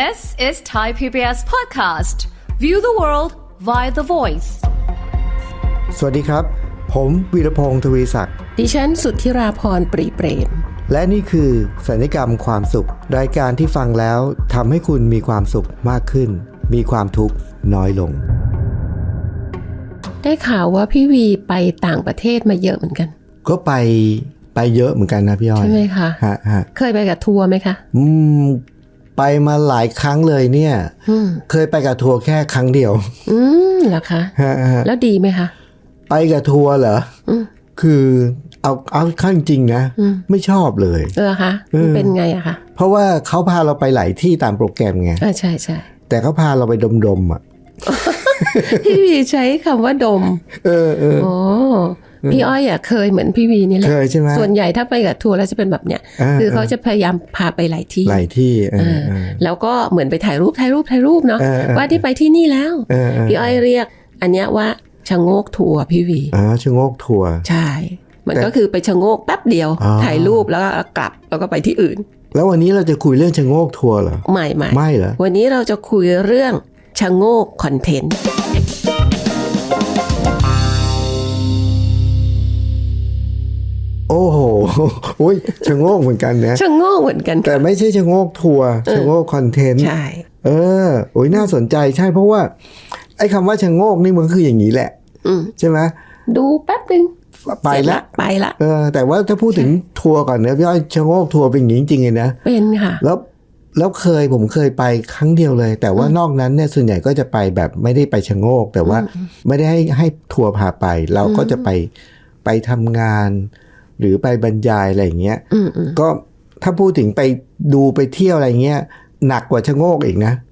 This is Thai PBS Podcast. View the world via the voice. สวัสดีครับ ผมวีรพงศ์ทวีศักดิ์ ดิฉันสุทธิราพรปรีเปรม และนี่คือสัญญกรรมความสุข รายการที่ฟังแล้วทำให้คุณมีความสุขมากขึ้น มีความทุกข์น้อยลง ได้ข่าวว่าพี่วีไปต่างประเทศมาเยอะเหมือนกัน ก็ไปไปเยอะเหมือนกันนะพี่อ้อยใช่ไหมคะฮะฮะเคยไปกับทัวร์ไหมคะ อืม ไปมาหลายครั้งเลยเนี่ยอืมเคยไปกับทัวร์แค่ครั้งเดียว อืมเหรอคะฮะฮะแล้วดีไหมคะ ไปกับทัวร์เหรออคือเอาเอาเข้าจริงๆนะ ไม่ชอบเลย เออคะมันเป็นไงอะคะเพราะว่าเขาพาเราไปหลายที่ตามโปรแกรมไงอ่าใช่ใช่แต่เขาพาเราไปดมๆอะ พี่วีใช้คำว่าดม เออเออ โอ้พี่อ้อยอะเคยเหมือนพี่วีนี่แหละเคยใช่ไหมส่วนใหญ่ถ้าไปกับทัวร์แล้วจะเป็นแบบเนี้ย อ่า คือเขาจะพยายามพาไปหลายที่หลายที่เอเอออเออ แล้วก็เหมือนไปถ่ายรูปถ่ายรูปถ่ายรูปเนาะเออเออ ว่าที่ไปที่นี่แล้ว เออเออพี่อ้อยเรียก อันเนี้ยว่าชะโงกทัวร์พี่วีอ่าชะโงกทัวร์ ใช่ มันก็คือไปชะโงกแป๊บเดียว อ๋อ ถ่ายรูปแล้วก็กลับแล้วก็ไปที่อื่นแล้ววันนี้เราจะคุยเรื่องชะโงกทัวร์เหรอไม่ไม่ไม่เหรอ วันนี้เราจะคุยเรื่อง ชะโงกคอนเทนต์โอ้โหอุ้ยชะโงกเหมือนกันนะชะโงกเหมือนกัน แต่ไม่ใช่ชะโงกทัวร์ชะโงกคอนเทนต์ใช่เออโอ้ยน่าสนใจใช่เพราะว่า ไอ้คำว่าชะโงกนี่มันก็คืออย่างนี้แหละอืมใช่ไหมดูแป๊บนึงไปเสร็จละไปละเออแต่ว่าถ้าพูดถึงทัวร์ก่อนนะพี่อ้อยชะโงกทัวร์เป็นอย่างนี้จริงๆเลยนะเป็นค่ะ แล้ว แล้วเคยผมเคยไปครั้งเดียวเลย แต่ว่านอกนั้นเนี่ยส่วนใหญ่ก็จะไปแบบไม่ได้ไปชะโงก แต่ว่าไม่ได้ให้ให้ทัวร์พาไป เราก็จะไปไปทำงาน หรือไปบรรยายอะไรอย่างเงี้ยอืมอืมก็ถ้าพูดถึงไปดูไปเที่ยวอะไรเงี้ยหนักกว่าชะโงกอีกนะอืม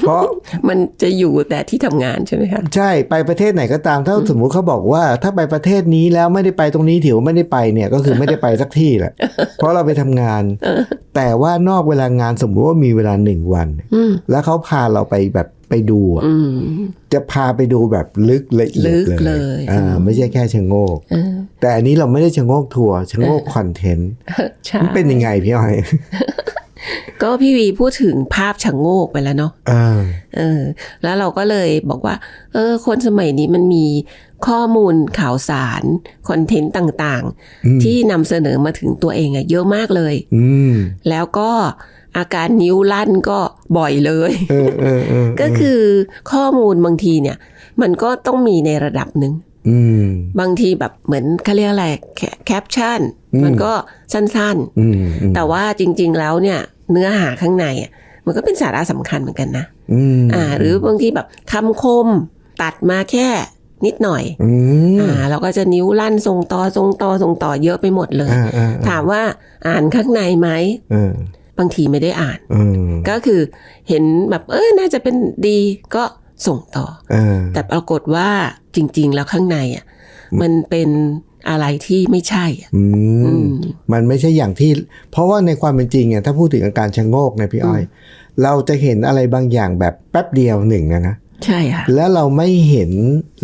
เพราะมันจะอยู่แต่ที่ทำงานใช่ไหมคะใช่ไปประเทศไหนก็ตามถ้าสมมุติเขาบอกว่า ถ้าไปประเทศนี้แล้วไม่ได้ไปตรงนี้ถือว่าไม่ได้ไปเนี่ยก็คือไม่ได้ไปสักที่แหละ เพราะเราไปทำงาน แต่ว่านอกเวลางานสมมุติว่ามีเวลาหนึ่งวันอืมแล้วเขาพาเราไปแบบไปดูอะอืมจะพาไปดูแบบลึกละเอียดลึกเลยเลยอ่าไม่ใช่แค่ชะโงกเออแต่อันนี้เราไม่ได้ชะโงกทัวร์ชะโงกคอนเทนต์ใช่มันเป็นยังไงพี่อ้อย ก็พี่วีพูดถึงภาพชะโงกไปแล้วเนาะเออเออ แล้วเราก็เลยบอกว่า เออ คนสมัยนี้มันมีข้อมูลข่าวสาร คอนเทนต์ต่างอืมๆที่นำเสนอมาถึงตัวเองอะเยอะมากเลยอืมแล้วก็อาการนิ้วลั่นก็บ่อยเลยเออเออเออก็คือข้อมูลบางทีเนี่ย มันก็ต้องมีในระดับหนึ่งอืมบางทีแบบเหมือนเขาเรียกอะไรแคแคปชั่นอืมมันก็สั้นอืมอืมๆแต่ว่าจริง ๆ แล้วเนี่ย เนื้อหาข้างในอะมันก็เป็นสาระสำคัญเหมือนกันนะอืมอ่า หรือบางทีแบบคำคมตัดมาแค่นิดหน่อยอืมอ่าเราก็จะนิ้วลั่นทรงต่อทรงต่อทรงต่อเยอะไปหมดเลยอ่าอ่าถามว่าอ่านข้างในไหมเออบางทีไม่ได้อ่านอืมก็คือเห็นแบบเออน่าจะเป็นดีก็ส่งต่อเออแต่ปรากฏว่าจริง ๆ แล้วข้างในอะมันเป็น อะไรที่ไม่ใช่อะอือืมมมันไม่ใช่อย่างที่ เพราะว่าในความเป็นจริงเนี่ยถ้าพูดถึงอาการชะโงกนะพี่อ้อย เราจะเห็นอะไรบางอย่างแบบแป๊บเดียวหนึ่งนะนะใช่ค่ะแล้วเราไม่เห็น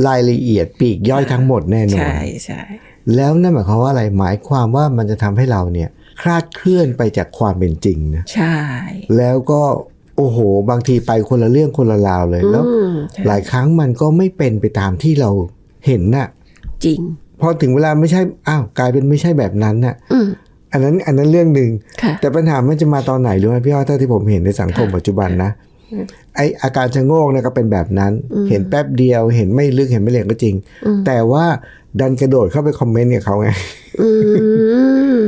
รายละเอียดปลีกย่อยทั้งหมดแน่นอนใช่ใช่แล้วนั่นหมายความว่าอะไรหมายความว่ามันจะทำให้เราเนี่ยคลาดเคลื่อนไปจากความเป็นจริงนะใช่ แล้วก็โอ้โห บางทีไปคนละเรื่องคนละราวเลยแล้วอืมใช่หลายครั้งมันก็ไม่เป็นไปตามที่เราเห็นน่ะจริง พอถึงเวลาไม่ใช่อ้าวกลายเป็นไม่ใช่แบบนั้นน่ะอืมอันนั้นอันนั้นเรื่องหนึ่งค่ะแต่ปัญหามันจะมาตอนไหนรู้ไหมพี่อ้อยถ้าที่ผมเห็นในสังคมปัจจุบันนะไออาการชะโงกเนี่ยก็เป็นแบบนั้น เห็นแป๊บเดียว เห็นไม่ลึกเห็นไม่ละเอียดก็จริง แต่ว่าดันกระโดดเข้าไปคอมเมนต์กับเขาไงอืม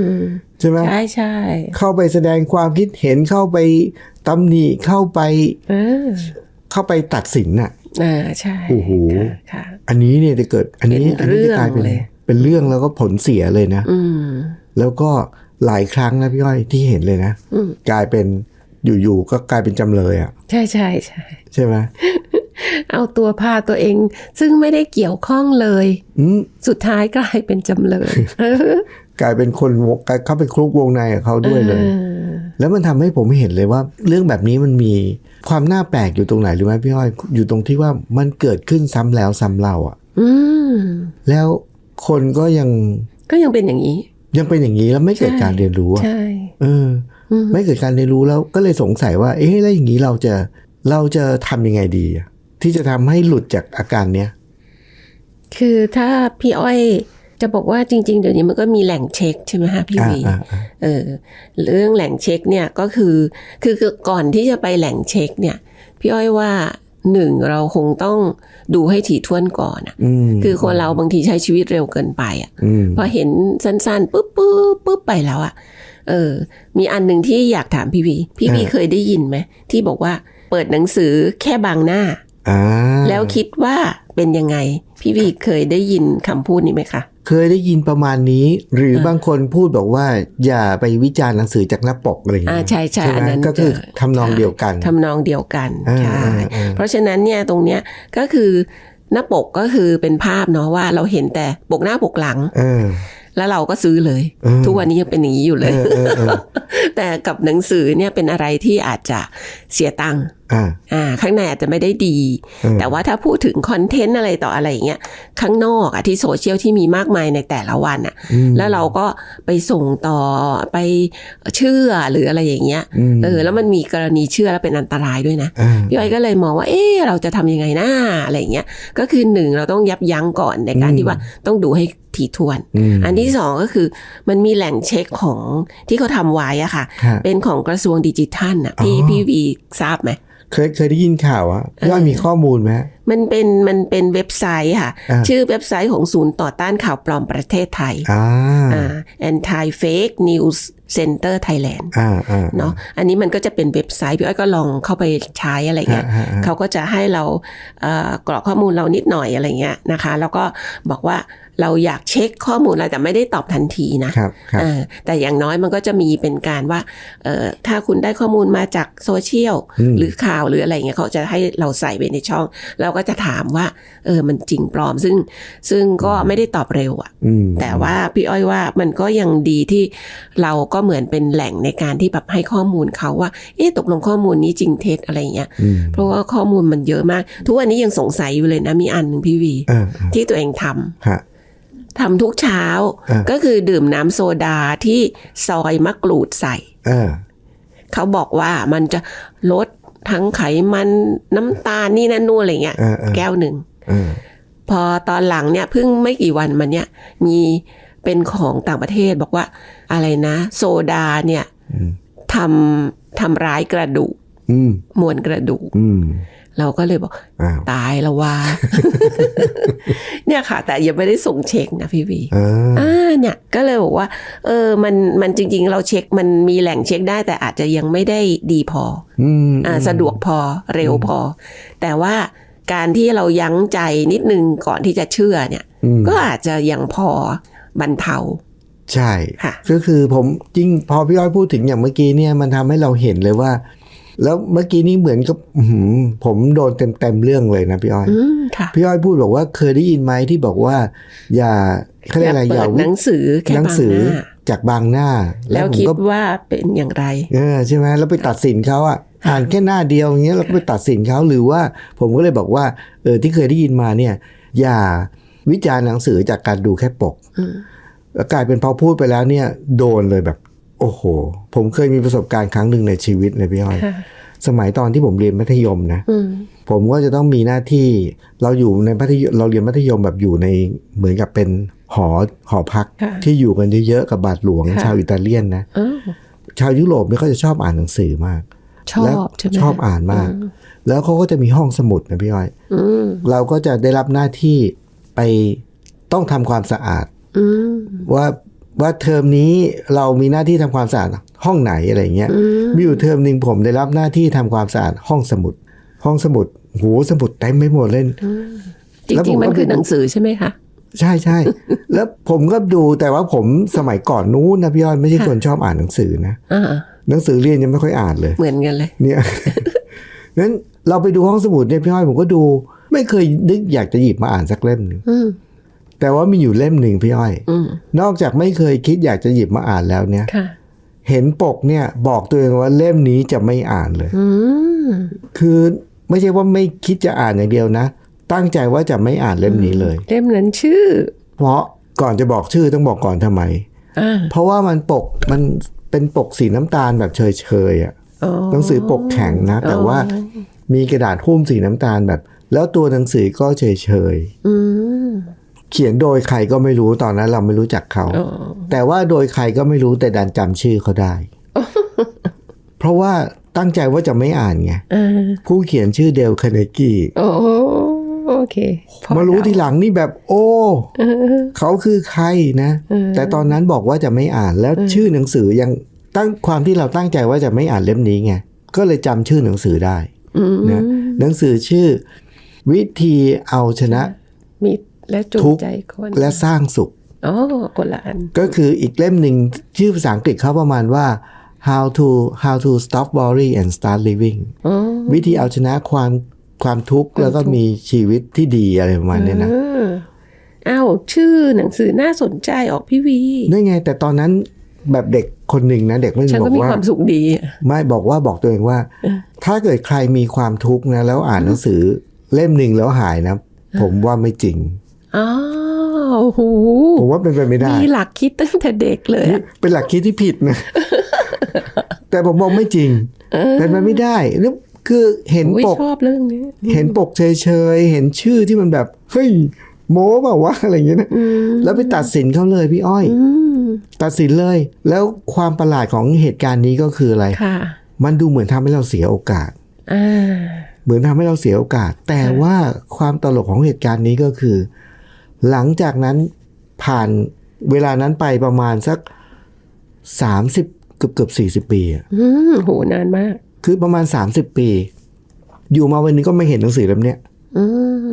ใช่ไหมใช่ใช่เข้าไปแสดงความคิดเห็นเข้าไปตำหนิเข้าไปเออเข้าไปตัดสินน่ะอ่าใช่โอ้โหค่ะค่ะอันนี้เนี่ยจะเกิด อันนี้เป็นอันนี้จะกลายเป็น เรื่องเลยเป็นเรื่องแล้วก็ผลเสียเลยนะอืมแล้วก็หลายครั้งนะพี่อ้อยที่เห็นเลยนะอืมกลายเป็นอยู่ๆก็กลายเป็นจำเลยอะ ใช่ใช่ใช่ใช่ไหมเอาตัวพาตัวเอง ซึ่งไม่ได้เกี่ยวข้องเลยอืมสุดท้ายกลายเป็นจำเลยกลายเป็นคนวงกลายเข้าไปคลุกวงในกับเขาด้วยเลยออแล้วมันทำให้ผมเห็นเลยว่า เรื่องแบบนี้มันมีความน่าแปลกอยู่ตรงไหนรู้ไหมพี่อ้อยอยู่ตรงที่ว่ามันเกิดขึ้นซ้ำแล้วซ้ำเล่าอะอืมแล้ว คนก็ยังก็ยังเป็นอย่างนี้ ยังเป็นอย่างนี้แล้วไม่เกิดการเรียนรู้อะใช่เออไม่เกิดการเรียนรู้แล้วก็เลยสงสัยว่า เอ๊ะแล้วอย่างนี้เราจะเราจะทำยังไงดีอะที่จะทำให้หลุดจากอาการเนี้ยคือถ้าพี่อ้อยจะบอกว่าจริง ๆ เดี๋ยวนี้มันก็มีแหล่งเช็คใช่ไหมคะพี่อ่าวีอ่าอ่าเออเรื่องแหล่งเช็คเนี่ยก็คือคือ คือก่อนที่จะไปแหล่งเช็คเนี่ย พี่อ้อยว่า หนึ่งเราคงต้องดูให้ถี่ถ้วนก่อนอะอืมคือคนเราบางทีใช้ชีวิตเร็วเกินไปอะอืมพอเห็นสั้นๆปุ๊บปุ๊บปุ๊บไปแล้วอะเออ มีอันหนึ่งที่อยากถามพี่วี พี่วีอ่าเคยได้ยินไหมที่บอกว่าเปิดหนังสือแค่บางหน้าอ่า แล้วคิดว่าเป็นยังไง พี่วีเคยได้ยินคำพูดนี้ไหมคะเคยได้ยินประมาณนี้ หรือบางคนพูดบอกว่า อย่าไปวิจารณ์หนังสือจากหน้าปกอะไรอย่างอ่าเงี้ยใช่ใช่ไหมอันนั้นก็คือเจอทำนองเดียวกันทำนองเดียวกันอ่าใช่อ่าอ่าเพราะฉะนั้นเนี่ยตรงเนี้ยก็คือหน้าปกก็คือเป็นภาพเนาะว่าเราเห็นแต่ปกหน้าปกหลังเออ แล้วเราก็ซื้อเลยเออทุกวันนี้ยังเป็นอย่างนี้อยู่เลเอยอเออเออแต่กับหนังสือเนี่ยเป็นอะไรที่อาจจะเสียตังค์อ่าอ่าข้างในอาจจะไม่ได้ดีเออแต่ว่าถ้าพูดถึงคอนเทนต์อะไรต่ออะไรอย่างเงี้ยข้างนอกอะที่โซเชียลที่มีมากมายในแต่ละวันอะอืมแล้วเราก็ไปส่งต่อไปเชื่อหรืออะไรอย่างเงี้ยอืมเออแล้วมันมีกรณีเชื่อแล้วเป็นอันตรายด้วยนะอ่าพี่อ้อยก็เลยมองว่า เอ๊ะเราจะทำยังไงนะอะไรอย่างเงี้ยก็คือหนึ่งเราต้องยับยั้งก่อนในการอืมที่ว่าต้องดูให้ ถี่ถ้วนอืมอันที่สองก็คือมันมีแหล่งเช็คของที่เขาทำไว้อะค่ะฮะเป็นของกระทรวงดิจิทัลน่ะพี่อ๋อพี่วีทราบไหมเคยเคยได้ยินข่าวอะย่อยมีข้อมูลไหมมันเป็นมันเป็นเว็บไซต์ค่ะอ่าชื่อเว็บไซต์ของศูนย์ต่อต้านข่าวปลอมประเทศไทยอ่าอ่า anti fake news center Thailand อ่าอ่าเนาะอันนี้มันก็จะเป็นเว็บไซต์พี่อ้อยก็ลองเข้าไปใช้อะไรเงี้ยฮะฮะฮะเขาก็จะให้เราเอ่อกรอกข้อมูลเรานิดหน่อยอะไรเงี้ยนะคะ แล้วก็บอกว่า เราอยากเช็คข้อมูลอะไรแต่ไม่ได้ตอบทันทีนะครับครับเออแต่อย่างน้อยมันก็จะมีเป็นการว่าเอ่อถ้าคุณได้ข้อมูลมาจากโซเชียลอืมหรือข่าวหรืออะไรเงี้ยเขาจะให้เราใส่ไปในช่อง เราก็จะถามว่าเออมันจริงปลอม ซึ่งซึ่งก็ไม่ได้ตอบเร็วอะอืมแต่ว่าพี่อ้อยว่ามันก็ยังดีที่เราก็เหมือนเป็นแหล่งในการที่แบบให้ข้อมูลเขาว่า เอ๊ะตกลงข้อมูลนี้จริงเท็จอะไรเงี้ยอืมเพราะว่าข้อมูลมันเยอะมาก ทุกวันนี้ยังสงสัยอยู่เลยนะมีอันหนึ่งพี่วีเออเออที่ตัวเองทำฮะ ทำทุกเช้าอ่าก็คือดื่มน้ำโซดาที่ซอยมะกรูดใส่ เออ เขาบอกว่ามันจะลดทั้งไขมันน้ำตาลนี่นั่นนู่นอะไรเงี้ย เออเออ แก้วหนึ่ง เออ พอตอนหลังเนี่ยเพิ่งไม่กี่วันมาเนี่ย มีเป็นของต่างประเทศบอกว่าอะไรนะ โซดาเนี่ยอืม ทำทำร้ายกระดูกอืม มวลกระดูก อืม เราก็เลยบอกอ้าวตายแล้วว่า เนี่ยค่ะ แต่ยังไม่ได้ส่งเช็คนะพี่วีเอออ่าเนี่ย ก็เลยบอกว่า เออ มันมันจริง ๆ เราเช็คมันมีแหล่งเช็คได้ แต่อาจจะยังไม่ได้ดีพออืมอ่าสะดวกพอเร็วพอ แต่ว่าการที่เรายั้งใจนิดนึงก่อนที่จะเชื่อเนี่ยอืมก็อาจจะยังพอบรรเทาใช่ค่ะก็คือผมจริงพอพี่อ้อยพูดถึงอย่างเมื่อกี้เนี่ยมันทำให้เราเห็นเลยว่า แล้วเมื่อกี้นี้เหมือนกับอื้อหือผมโดนเต็มเต็มๆเรื่องเลยนะพี่อ้อยอืมค่ะพี่อ้อยพูดบอกว่าเคยได้ยินไหมที่บอกว่า อย่าเขาเรียกอะไรเปิอย่าดวิหนังสือแค่หนังบางสือหน้าจากบางหน้า แล้วผมคิดก็ว่าเป็นอย่างไร เออใช่ไหมแล้วไปตัดสินเขาอะอ่านแค่หน้าเดียวอย่างเงี้ยเราก็ไปตัดสินเขาหรือว่าผมก็เลยบอกว่า เออที่เคยได้ยินมาเนี่ย อย่าวิจารณ์หนังสือจากการดูแค่ปกอืมแล้วกลายเป็นพอพูดไปแล้วเนี่ย โดนเลยแบบ โอ้โห ผมเคยมีประสบการณ์ครั้งหนึ่งในชีวิตเลยพี่อ้อยค่ะสมัยตอนที่ผมเรียนมัธยมนะอืมผมก็จะต้องมีหน้าที่เราอยู่ในมัธยมเราเรียนมัธยมแบบอยู่ในเหมือนกับเป็นหอหอพักค่ะที่อยู่กันเยอะๆกับบาทหลวงค่ะชาวอิตาเลียนนะอ้าวชาวยุโรปเนี่ยเขาจะชอบอ่านหนังสือมาก ชอแล้วบใช่ไหมชอบอ่านมาก แล้วเขาก็จะมีห้องสมุดนะพี่อ้อยอืมเราก็จะได้รับหน้าที่ไปต้องทำความสะอาดอืมว่า ว่าเทอมนี้เรามีหน้าที่ทำความสะอาดห้องไหนอะไรเงี้ยอืมมีอยู่เทอมหนึ่งผมได้รับหน้าที่ทำความสะอาดห้องสมุด ห้องสมุดโหสมุดเต็มไปหมดเล่นจแล้วผริงมๆมันก็คือไปดูหนังสือใช่ไหมคะใช่ใช่แล้วผมก็ดูแต่ว่าผมสมัยก่อนนู้นนะพี่ยอดไม่ใช่คนชอบอ่านหนังสือนะอ่าหนังสือเรียนยังไม่ค่อยอ่านเลย เหมือนกันเลย เนี่ยงั้นเราไปดูห้องสมุดเนี่ยพี่อ้อยผมก็ดู ไม่เคยนึกอยากจะหยิบมาอ่านสักเล่มหนึ่งอืม แต่ว่ามีอยู่เล่มหนึ่งพี่อ้อยอืมนอกจากไม่เคยคิดอยากจะหยิบมาอ่านแล้วเนี่ยค่ะเห็นปกเนี่ย บอกตัวเองว่าเล่มนี้จะไม่อ่านเลยอืมคือไม่ใช่ว่าไม่คิดจะอ่านอย่างเดียวนะ ตั้งใจว่าจะไม่อ่านเล่มนี้เลย เล่มนั้นชื่อ เพราะก่อนจะบอกชื่อต้องบอกก่อนทำไมอ่าเพราะว่ามันปกมันเป็นปกสีน้ำตาลแบบเฉยๆอะอ๋อหนังสือปกแข็งนะ แต่ว่ามีกระดาษหุ้มสีน้ำตาลแบบ แล้วตัวหนังสือก็เฉยอืมๆ เขียนโดยใครก็ไม่รู้ตอนนั้นเราไม่รู้จักเขาอ๋อแต่ว่าโดยใครก็ไม่รู้แต่ดันจำชื่อเขาได้ เพราะว่าตั้งใจว่าจะไม่อ่านไงเออผู้เขียนชื่อเดลคาเนกี้โอ้โอเคพอมารู้ทีหลังนี่แบบ โอ้เออเขาคือใครนะ แต่ตอนนั้นบอกว่าจะไม่อ่านแล้วชื่อหนังสือยังตั้งความที่เราตั้งใจว่าจะไม่อ่านเล่มนี้ไงก็เลยจำชื่อหนังสือได้อืมนะหนังสือชื่อ วิธีเอาชนะมิตร และจูทุงกข์ใจคนและสร้างสุขอ๋อคนละอันก็คืออีกเล่มหนึ่งชื่อภาษาอังกฤษเขาประมาณว่า how to how to stop worry and start living อ๋อวิธีเอาชนะความความทุกข์แล้วก็มีชีวิตที่ดีอะไรประมาณเนี้ยนะเอออ้าวชื่อหนังสือน่าสนใจออกพี่วีนั่นไง แต่ตอนนั้นแบบเด็กคนหนึ่งนะ เด็กไม่ฉันบอก็กมีว่าความสุขดีอะไม่บอกว่าบอกตัวเองว่า ถ้าเกิดใครมีความทุกข์นะ แล้วอ่านหนังสือเล่มหนึ่งแล้วหายนะ ผมว่าไม่จริง อ้าวโอ้โหผมว่าเป็นไปไม่ได้ มีหลักคิดตั้งแต่เด็กเลยอะเป็นหลักคิดที่ผิดนะ แต่ผมบอกไม่จริง เป็นไปไม่ได้แล้วคือเห็นอุ๊ยปกชอบเรื่องนี้เห็นปกเฉยๆ เห็นชื่อที่มันแบบ เฮ้ย โม้เปล่าวะอะไรอย่างเงี้ยนะแล้วไปตัดสินเขาเลยพี่อ้อยอืมตัดสินเลย แล้วความประหลาดของเหตุการณ์นี้ก็คืออะไรค่ะมันดูเหมือนทำให้เราเสียโอกาสอ่าเหมือนทำให้เราเสียโอกาส แต่ว่าความตลกของเหตุการณ์นี้ก็คือ หลังจากนั้นผ่านเวลานั้นไปประมาณสักสามสิบเกือบเกือบสี่สิบปีอะอืมโหนานมาก คือประมาณสามสิบปี อยู่มาวันนี้ก็ไม่เห็นหนังสือเล่มเนี้ยอื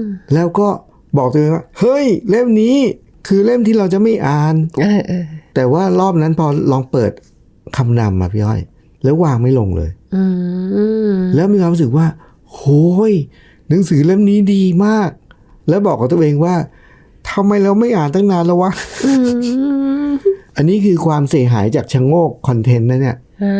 มแล้วก็บอกตัวเองว่า เฮ้ย เล่มนี้ คือเล่มที่เราจะไม่อ่านเออเออแต่ว่ารอบนั้นพอลองเปิดคำนำมาพี่อ้อย แล้ววางไม่ลงเลยอืมแล้วมีความรู้สึกว่าโหยหนังสือเล่มนี้ดีมาก แล้วบอกกับตัวเองว่า ทำไมเราไม่อ่านตั้งนานแล้ววะอืมอันนี้คือความเสียหายจากชะโงกคอนเทนต์นะเนี่ยอ่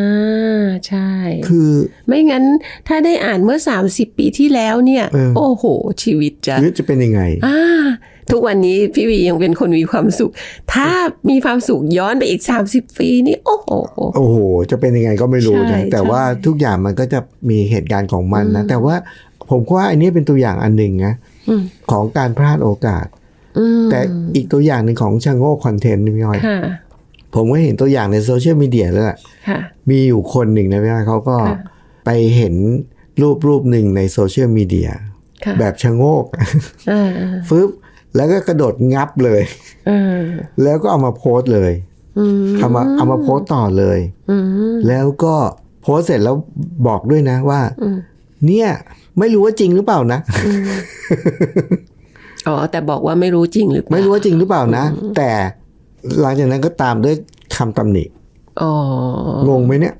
าใช่ คือ ไม่งั้นถ้าได้อ่านเมื่อ 30 ปีที่แล้วเนี่ยเออโอ้โห ชีวิตจะชีวิตจะเป็นยังไงอ่าทุกวันนี้พี่วียังเป็นคนมีความสุข ถ้ามีความสุขย้อนไปอีก 30 ปีนี่โอ้โหโอ้โห จะเป็นยังไงก็ไม่รู้ใช่นะแต่ใช่ว่าทุกอย่างมันก็จะมีเหตุการณ์ของมันนะ แต่ว่าผมว่าอันนี้เป็นตัวอย่างอันหนึ่งนะอืมของการพลาดโอกาสอืม แต่อีกตัวอย่างหนึ่งของชะโงกคอนเทนต์นี่พี่อ้อยค่ะผมก็เห็นตัวอย่างในโซเชียลมีเดียแล้วแหละค่ะมีอยู่คนหนึ่งนะพี่อ้อยเขาก็ค่ะไปเห็นรูปรูปหนึ่งในโซเชียลมีเดียค่ะแบบชะโงกอ่าฟึบแล้วก็กระโดดงับเลยอ่าแล้วก็เอามาโพสต์เลยอืมเอามาเอามาโพสต์ต่อเลยอืมแล้วก็โพสต์เสร็จแล้วบอกด้วยนะว่าอืมเนี่ย ไม่รู้ว่าจริงหรือเปล่านะ อ๋อแต่บอกว่าไม่รู้จริงหรือเปล่าไม่รู้ว่าจริงหรือเปล่านะ แต่หลังจากนั้นก็ตามด้วยคำตำหนิอ๋องงไหมเนี่ย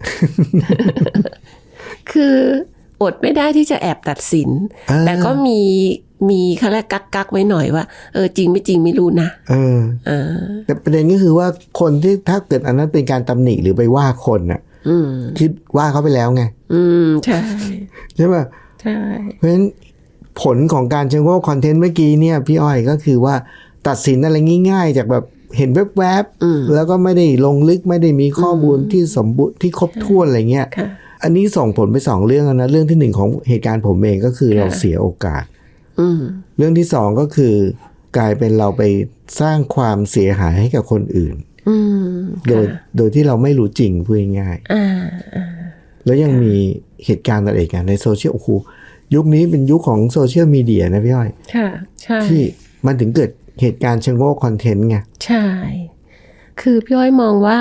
คืออดไม่ได้ที่จะแอบตัดสิน เออ แต่ก็มีมีเขาเรียกกักกักๆไว้หน่อยว่า เออจริงไม่จริงไม่รู้นะเออ เออ แต่ประเด็นก็คือว่าคนที่ถ้าเกิดอันนั้นเป็นการตำหนิหรือไปว่าคนน่ะอืม คิดว่าเขาไปแล้วไง อืม ใช่ ใช่ป่ะใช่ เพราะฉะนั้น ผลของการชะโงกคอนเทนต์เมื่อกี้เนี่ยพี่อ้อยก็คือว่าตัดสินอะไรง่าย ๆ จากแบบเห็นแวบๆแล้วก็ไม่ได้ลงลึกไม่ได้มีข้อมูลที่สมบูรณ์ที่ครบถ้วนอะไรเงี้ยค่ะอันนี้ส่งผลไปสองเรื่องแล้วนะเรื่องที่หนึ่งของเหตุการณ์ผมเองก็คือเราเสียโอกาสอืมเรื่องที่สองก็คือกลายเป็นเราไปสร้างความเสียหายให้กับคนอื่นอืมโดยโดยที่เราไม่รู้จริงพูดง่ายอ่าอ่าๆแล้วยังมีเหตุการณ์อะไรอีกันในโซเชียลโอ้โห ยุคนี้เป็นยุคของโซเชียลมีเดียนะพี่อ้อยค่ะใช่ที่มันถึงเกิดเหตุการณ์ชะโงกคอนเทนต์ไงใช่ คือพี่อ้อยมองว่า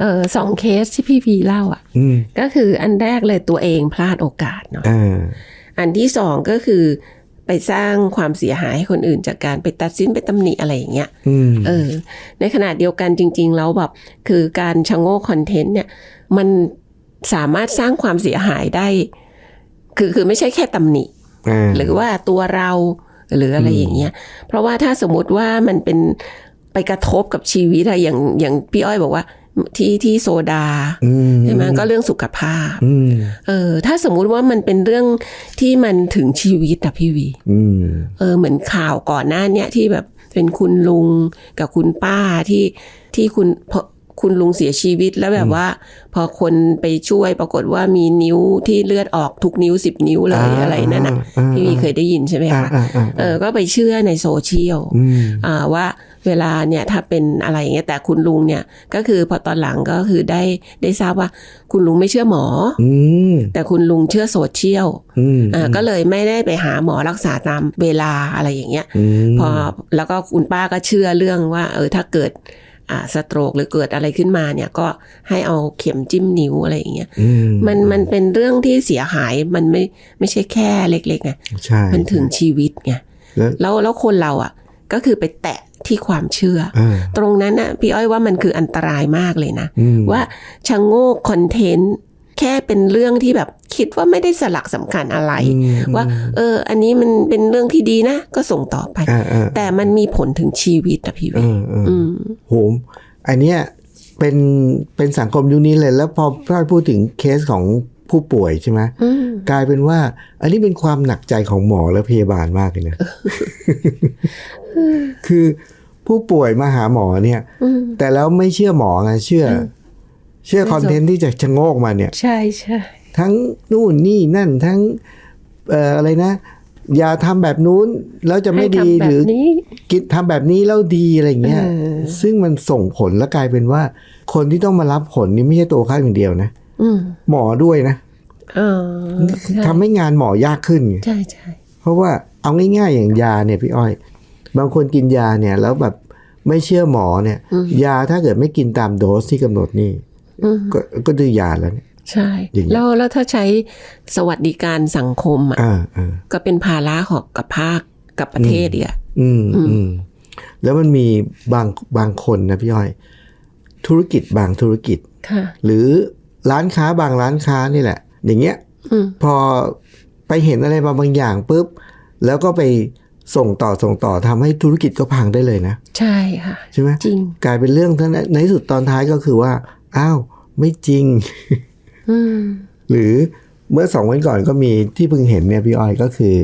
เออสองเคสที่พี่วีเล่าอะอืมก็คืออันแรกเลยตัวเองพลาดโอกาสเนาะอ่าอันที่สองก็คือไปสร้างความเสียหายให้คนอื่นจากการไปตัดสินไปตำหนิอะไรอย่างเงี้ยอืมเออ ในขณะเดียวกันจริง ๆ แล้วแบบคือการชะโงกคอนเทนต์เนี่ย มันสามารถสร้างความเสียหายได้ คือคือไม่ใช่แค่ตำหนิอ่าหรือว่าตัวเราหรืออะไรอย่างเงี้ย เพราะว่าถ้าสมมติว่ามันเป็นไปกระทบกับชีวิตอะอย่างอย่างพี่อ้อยบอกว่าที่ที่โซดาอืมใช่ไหมก็เรื่องสุขภาพอืมเออถ้าสมมุติว่ามันเป็นเรื่องที่มันถึงชีวิตอะพี่วีอืมเออเหมือนข่าวก่อนหน้าเนี่ยที่แบบเป็นคุณลุงกับคุณป้าที่ที่คุณพ คุณลุงเสียชีวิตแล้วแบบว่า พอคนไปช่วยปรากฏว่ามีนิ้วที่เลือดออกทุกนิ้วสิบนิ้วเลยอ่าอะไรนั่นน่ะอ่าพี่วีเคยได้ยินใช่ไหมอ่าคะอ่าอ่าเออก็ไปเชื่อในโซเชียลอืมอ่าว่าเวลาเนี่ยถ้าเป็นอะไรอย่างเงี้ยแต่คุณลุงเนี่ยก็คือพอตอนหลังก็คือได้ได้ทราบว่า คุณลุงไม่เชื่อหมออืมแต่คุณลุงเชื่อโซเชียลอืมอ่าก็เลยไม่ได้ไปหาหมอรักษาตามเวลาอะไรอย่างเงี้ยอืมพอแล้วก็คุณป้าก็เชื่อเรื่องว่า เออถ้าเกิดอ่า สโตรกหรือเกิดอะไรขึ้นมาเนี่ยก็ให้เอาเข็มจิ้มนิ้วอะไรอย่างเงี้ยอืมมันมันเป็นเรื่องที่เสียหายมันไม่ไม่ใช่แค่เล็กๆไงใช่มันถึงชีวิตไงแล้วแล้วแล้วคนเราอะก็คือไปแตะที่ความเชื่ออ่าตรงนั้นน่ะพี่อ้อยว่ามันคืออันตรายมากเลยนะอืมว่าชะโงกคอนเทนต์แค่เป็นเรื่องที่แบบ คิดว่าไม่ได้สลักสำคัญอะไรอืมว่า เออ อันนี้มันเป็นเรื่องที่ดีนะ ก็ส่งต่อไปอ่าอ่าแต่มันมีผลถึงชีวิตอะพี่เอเวยอเอออืมโหมอันเนี้ยเป็นเป็นสังคมยุคนี้เลย แล้วพอพอพูดถึงเคสของผู้ป่วยใช่ไหมอืมกลายเป็นว่า อันนี้เป็นความหนักใจของหมอและพยาบาลมากเลยนะคือผู้ป่วยมาหาหมอเนี่ยอืมแต่แล้วไม่เชื่อหมอไงเชื่ออเชื่อคอนเทนต์ที่จะชะโงกมาเนี่ย ใช่ใช่ ทั้งนู่นนี่นั่นทั้งเอ่ออะไรนะ อย่าทำแบบนู้นแล้วจะไม่ดีให้ทำแบหรืบอนี้กิจทำแบบนี้แล้วดีอะไรเงี้ยเออซึ่งมันส่งผลแล้วกลายเป็นว่า คนที่ต้องมารับผลนี่ไม่ใช่ตัวเขาอย่างเดียวนะอืมหมอด้วยนะเออใช่ทำให้งานหมอยากขึ้นไงใช่ใช่เพราะว่าเอาง่ายๆอย่างยาเนี่ยพี่อ้อย บางคนกินยาเนี่ย แล้วแบบไม่เชื่อหมอเนี่ย ยาถ้าเกิดไม่กินตามโดสที่กำหนดนี่อืมก็ก็ดื้อยาแล้วเนี่ย ใช่อย่างเงี้ยแล้วแล้วถ้าใช้สวัสดิการสังคมอะอ่าอ่าก็เป็นภาระของกับภาคกับประเทศอีกอะอืมอืมแล้วมันมีบางบางคนนะพี่อ้อย ธุรกิจบางธุรกิจค่ะหรือร้านค้าบางร้านค้านี่แหละ อย่างเงี้ยอืมพอไปเห็นอะไรมาบางอย่างปุ๊บ แล้วก็ไปส่งต่อส่งต่อทำให้ธุรกิจก็พังได้เลยนะ ใช่ค่ะใช่ไหมจริงกลายเป็นเรื่องทั้งนั้นในที่สุดตอนท้ายก็คือว่า อ้าว ไม่จริงอืม หรือเมื่อสองวันก่อนก็มีที่เพิ่งเห็นเนี่ยพี่ออยก็คือ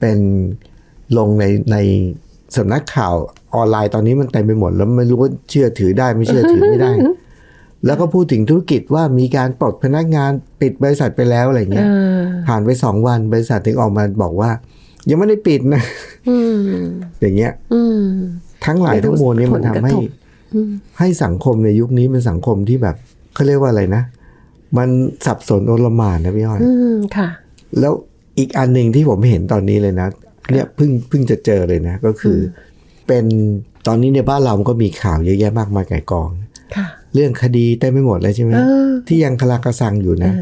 เป็นลงในในสำนักข่าวออนไลน์ตอนนี้มันเต็มไปหมด แล้วไม่รู้ว่าเชื่อถือได้ไม่เชื่อถือไม่ได้ แล้วก็พูดถึงธุรกิจว่ามีการปลดพนักงานปิดบริษัทไปแล้วอะไรเอเงี้ยอผ่านไปสองวันบริษัทถึงออกมาบอกว่า ยังไม่ได้ปิดนะอืมอย่างเงี้ยอืมทั้งหลายทั้งมวลนี้มันทำให้ผลกระทบให้สังคมในยุคนี้เป็นสังคมที่แบบเขาเรียกว่าอะไรนะ มันสับสนโอลหมานนะพี่อ้อยอืมค่ะ แล้วอีกอันหนึ่งที่ผมเห็นตอนนี้เลยนะ เนี่ยเพิ่งเพิ่งจะเจอเลยนะ ก็คืออเป็นตอนนี้ในบ้านเรามันก็มีข่าวเยอะแยะมากมายไก่ายกองค่ะเรื่องคดีเต็มไปหมดเลยใช่ไหมเออที่ยังคลากระซังอยู่นะ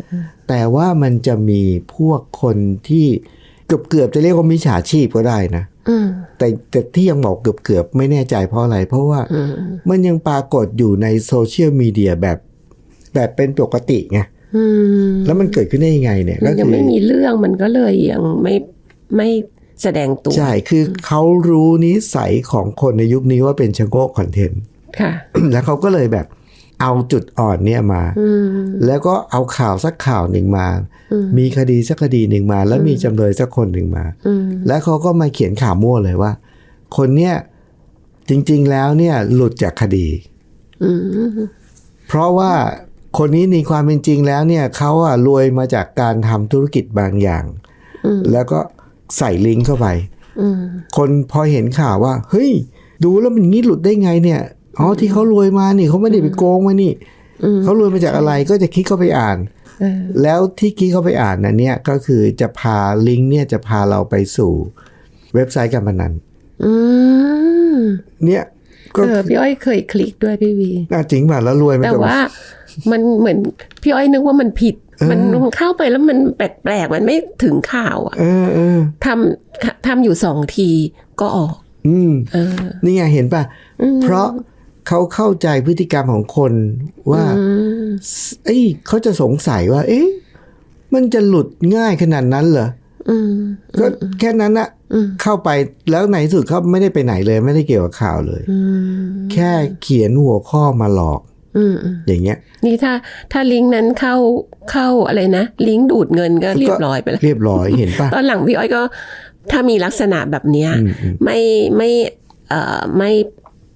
แต่ว่ามันจะมีพวกคนที่เกือบเกือบๆจะเรียกว่ามิจฉาชีพก็ได้นะอืมแต่แต่ที่ยังบอกเกือบเกือบๆไม่แน่ใจเพราะอะไร เพราะว่าอืมมันยังปรากฏอยู่ในโซเชียลมีเดียแบบ แบบเป็นปกติไงอืมแล้วมันเกิดขึ้นได้ยังไงเนี่ยมัก็นยังคือไม่มีเรื่องมันก็เลยยังไม่ไม่แสดงตัว ใช่ คือเขารู้นิสัยของคนในยุคนี้ว่าเป็นชะโงกคอนเทนต์ค่ะ แล้วเขาก็เลยแบบเอาจุดอ่อนเนี่ยมาอืมแล้วก็เอาข่าวสักข่าวหนึ่งมา มีคดีสักคดีหนึ่งมา แล้วมีจำเลยสักคนหนึ่งมาอืมแล้วเขาก็มาเขียนข่าวมั่วเลยว่า คนเนี้ยจริง ๆ แล้วเนี่ยหลุดจากคดีอืมเพราะว่า คนนี้ในความเป็นจริงแล้วเนี่ยเขาอะรวยมาจากการทำธุรกิจบางอย่าง แล้วก็ใส่ลิงก์เข้าไปอืมคนพอเห็นข่าวว่า เฮ้ย ดูแล้วมันงี้หลุดได้ไงเนี่ยอ๋อที่เขารวยมานี่เขาไม่ได้ไปโกงมานี่เขารวยมาจากอะไรก็จะคลิกเข้าไปอ่านเออแล้วที่คลิกเข้าไปอ่านนะเนี่ยก็คือจะพาลิงก์เนี่ยจะพาเราไปสู่เว็บไซต์การพนันอืมเนี่ยก็เออพี่อ้อยเคยคลิกด้วยพี่วีน่าจริงป่ะแล้วรวยไหมแต่ว่า มันเหมือนพี่อ้อยนึกว่ามันผิดมันมันเข้าไปแล้วมันแปลกๆมันไม่ถึงข่าวอะเออเออทำทำอยู่สองทีก็ออกอืมเออนี่ไงเห็นป่ะ เพราะเขาเข้าใจพฤติกรรมของคนว่าอืมเอ้ยเขาจะสงสัยว่า เอ๊ะมันจะหลุดง่ายขนาดนั้นเหรออืมก็แค่นั้นนะเข้าไปแล้วในที่สุดเขาไม่ได้ไปไหนเลย ไม่ได้เกี่ยวกับข่าวเลยอืมแค่เขียนหัวข้อมาหลอก อืมอืมอย่างเงี้ย นี่ถ้าถ้าลิงก์นั้นเข้าเข้าอะไรนะ ลิงก์ดูดเงินก็เรียบร้อยไปแล้วเรียบร้อยเห็นป่ะตอนหลังพี่อ้อยก็ถ้ามีลักษณะแบบเนี้ยอืมอืมไม่ไม่เอ่อไม่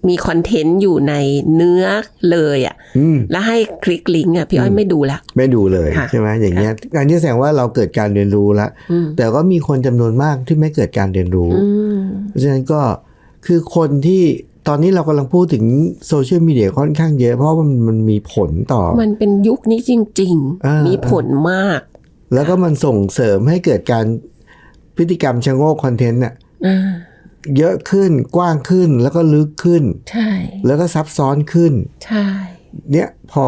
มีคอนเทนต์อยู่ในเนื้อเลยอะ่ะอืมแล้วให้คลิกลิงก์อะพี่อ้อยไม่ดูละไม่ดูเลยค่ะใช่ไหมอย่างเงี้ยการที่แสดงว่าเราเกิดการเรียนรู้แล้วอืมแต่ก็มีคนจำนวนมากที่ไม่เกิดการเรียนรู้อืมเพราะฉะนั้นก็คือคนที่ ตอนนี้เรากำลังพูดถึงโซเชียลมีเดียค่อนข้างเยอะเพราะว่ามันมันมีผลต่อ มันเป็นยุคนี้จริงอ่ามีมีผลมาก แล้วก็มันส่งเสริมให้เกิดการพฤติกรรมชะโงกคอนเทนต์น่ะอ่าเยอะขึ้นกว้างขึ้นแล้วก็ลึกขึ้น ใช่ แล้วก็ซับซ้อนขึ้น ใช่ เนี่ยพอ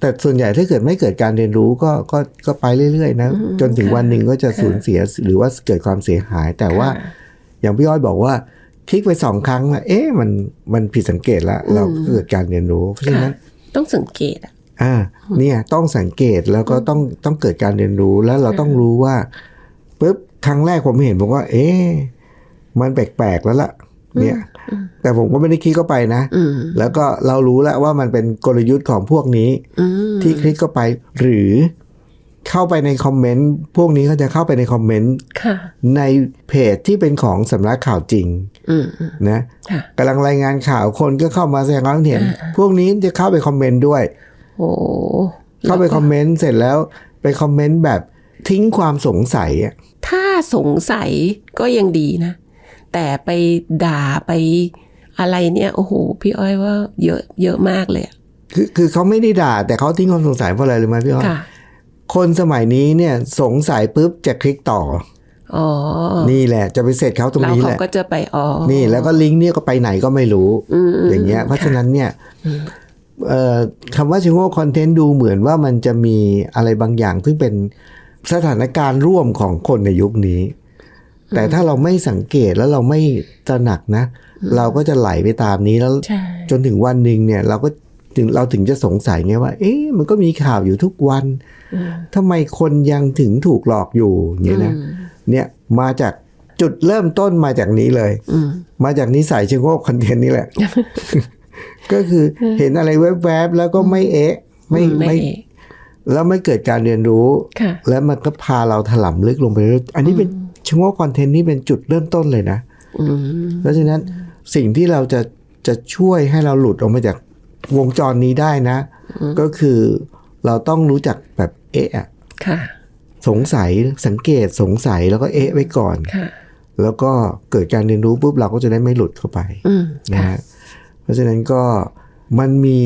แต่ส่วนใหญ่ถ้าเกิดไม่เกิดการเรียนรู้ก็ก็ก็ไปเรื่อยๆ นะ จนถึงวันหนึ่งก็จะสูญเสียหรือว่าเกิดความเสียหาย แต่ว่าค่ะอย่างพี่อ้อยบอกว่า คลิกไปสองครั้งอะเอ๊ะมันมันผิดสังเกตแล้วเราก็เกิดการเรียนรู้ เพราะฉะนั้นต้องสังเกตอะอ่า เนี่ยต้องสังเกตแล้วก็ต้องต้องเกิดการเรียนรู้แล้วเราต้องรู้ว่าปุ๊บครั้งแรกผมเห็นผมว่า เอ๊ะมันแปลกๆแล้วล่ะ เนี่ย แต่ผมก็ไม่ได้คลิกเข้าไปนะอืมแล้วก็เรารู้แล้วว่ามันเป็นกลยุทธ์ของพวกนี้อืมที่คลิกเข้าไป หรือเข้าไปในคอมเมนต์พวกนี้เขาจะเข้าไปในคอมเมนต์ค่ะในเพจที่เป็นของสำนักข่าวจริงอืมอืม นะค่ะกำลังรายงานข่าวคนก็เข้ามาแสดงความเห็น พวกนี้จะเข้าไปคอมเมนต์ด้วยโอ้เข้าไปคอมเมนต์เสร็จแล้วไปคอมเมนต์แบบทิ้งความสงสัยอะถ้าสงสัยก็ยังดีนะ แต่ไปด่าไปอะไรเนี่ยโอ้โหพี่อ้อยว่าเยอะเยอะมากเลยอะคือคือเขาไม่ได้ด่า แต่เขาทิ้งความสงสัยเพราะอะไรรู้ไหมพี่อ้อยค่ะคนสมัยนี้เนี่ยสงสัยปุ๊บจะคลิกต่ออ๋อ นี่แหละจะไปเสร็จเขาตรงแล้วนี้เขาแหละก็จะไปอ๋อนี่แล้วก็ลิงก์เนี่ยก็ไปไหนก็ไม่รู้อืมอย่างเงี้ย เพราะฉะนั้นเนี่ยเอ่อคำว่าชิงโง่คอนเทนต์ดูเหมือนว่ามันจะมีอะไรบางอย่าง ซึ่งเป็นสถานการณ์ร่วมของคนในยุคนี้ แต่ถ้าเราไม่สังเกตแล้วเราไม่ตระหนักนะ เราก็จะไหลไปตามนี้แล้วใช่จนถึงวันหนึ่งเนี่ย เราก็ถึงเราถึงจะสงสัยไงว่า เอ๊ะมันก็มีข่าวอยู่ทุกวันทำไมคนยังถึงถูกหลอกอยู่อย่างเงี้ยนะ เนี่ยมาจากจุดเริ่มต้นมาจากนี้เลยอืมมาจากนิสัยเชิงโง่คอนเทนต์นี่แหละ ก็คือเห็นอะไรแวบๆแล้วก็ไม่เอ๊ะ ไม่ไม่ไม่เอกแล้วไม่เกิดการเรียนรู้ค่ะแล้วมันก็พาเราถลำลึกลงไปเรื่อยอันนี้เป็นชงโง่คอนเทนต์นี่เป็นจุดเริ่มต้นเลยนะอืมเพราะฉะนั้นสิ่งที่เราจะจะช่วยให้เราหลุดออกมาจากวงจรนี้ได้นะ ก็คือเราต้องรู้จักแบบเอ๊ะอะค่ะ สงสัยสังเกตสงสัยแล้วก็เอ๊ะไว้ก่อนค่ะแล้วก็เกิดการเรียนรู้ปุ๊บเราก็จะได้ไม่หลุดเข้าไปอืมนะฮะเพราะฉะนั้นก็มันมี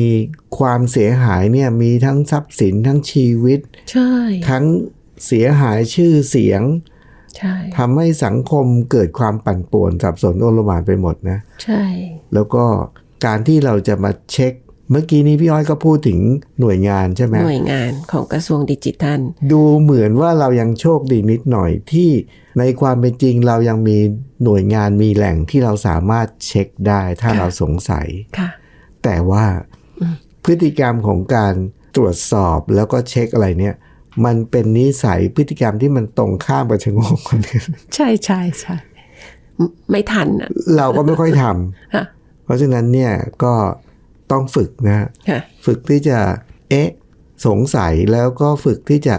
ความเสียหายเนี่ยมีทั้งทรัพย์สินทั้งชีวิต ใช่ ทั้งเสียหายชื่อเสียง ใช่ทำให้สังคมเกิดความปั่นป่วนสับสนโอลหมานไปหมดนะ ใช่ แล้วก็การที่เราจะมาเช็ค เมื่อกี้นี้พี่อ้อยก็พูดถึงหน่วยงานใช่ไหมหน่วยงานของกระทรวงดิจิทัล ดูเหมือนว่าเรายังโชคดีนิดหน่อยที่ในความเป็นจริงเรายังมีหน่วยงานมีแหล่งที่เราสามารถเช็คได้ถ้าค่ะเราสงสัยค่ะแต่ว่าพฤติกรรมของการตรวจสอบแล้วก็เช็คอะไรเนี่ย มันเป็นนิสัยพฤติกรรมที่มันตรงข้ามกับชะโงกคนอื่นใช่ใช่ใช่ไม่ไม่ทันอะเราก็ไม่ค่อยทำค่ะเพราะฉะนั้นเนี่ยก็ ต้องฝึกนะค่ะฝึกที่จะเอ๊ะสงสัยแล้วก็ฝึกที่จะ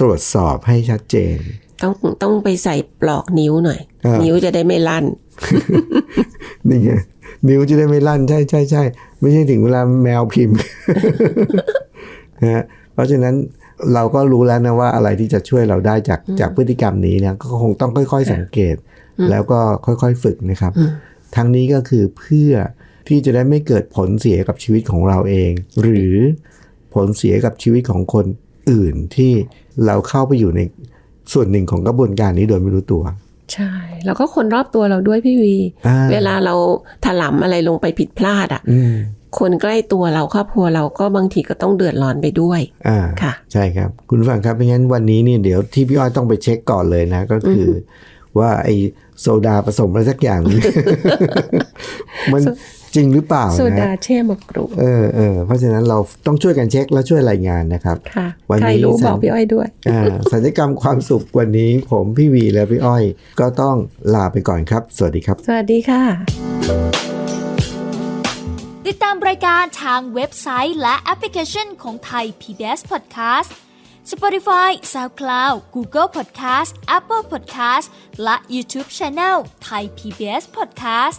ตรวจสอบให้ชัดเจน ต้องต้องไปใส่ปลอกนิ้วหน่อยอ่านิ้นิ้วจะได้ไม่ลั่นนี่ไงนิ้วจะได้ไม่ลั่นใช่ใช่ใช่ไม่ใช่ถึงเวลาแมวพิมพ์นะฮะเพราะฉะนั้นเราก็รู้แล้วนะว่าอะไรที่จะช่วยเราได้จากจากพฤติกรรมนี้นะก็คงต้องค่อย ๆ สังเกต แล้วก็ค่อยๆฝึกนะครับ ทั้งนี้ก็คือเพื่อ ที่จะได้ไม่เกิดผลเสียกับชีวิตของเราเอง หรือผลเสียกับชีวิตของคนอื่นที่เราเข้าไปอยู่ในส่วนหนึ่งของกระบวนการนี้โดยไม่รู้ตัว ใช่ แล้วก็คนรอบตัวเราด้วยพี่วีอ่าเวลาเราถลำอะไรลงไปผิดพลาดอะอืมคนใกล้ตัวเราครอบครัวเราก็บางทีก็ต้องเดือดร้อนไปด้วยอ่าค่ะ ใช่ครับ คุณผู้ฟังครับเพราะงั้นวันนี้เนี่ยเดี๋ยวที่พี่อ้อยต้องไปเช็คก่อนเลยนะ ก็คืออว่าไอโซดาผสมอะไรสักอย่างนี้มันจริงหรือเปล่าโซดานะแช่มะกรูดเออเออเพราะฉะนั้นเราต้องช่วยกันเช็คและช่วยรายงานนะครับค่ะวันนี้ใครรู้สันบอกพี่อ้อยด้วยอ่าสัญญกรรมความสุขวันนี้ผมพี่วีและพี่อ้อย ก็ต้องลาไปก่อนครับ สวัสดีครับ สวัสดีค่ะ ติดตามรายการทางเว็บไซต์และแอปพลิเคชันของไทย PBS Podcast Spotify SoundCloud Google Podcast Apple Podcast และ YouTube Channel ไทย PBS Podcast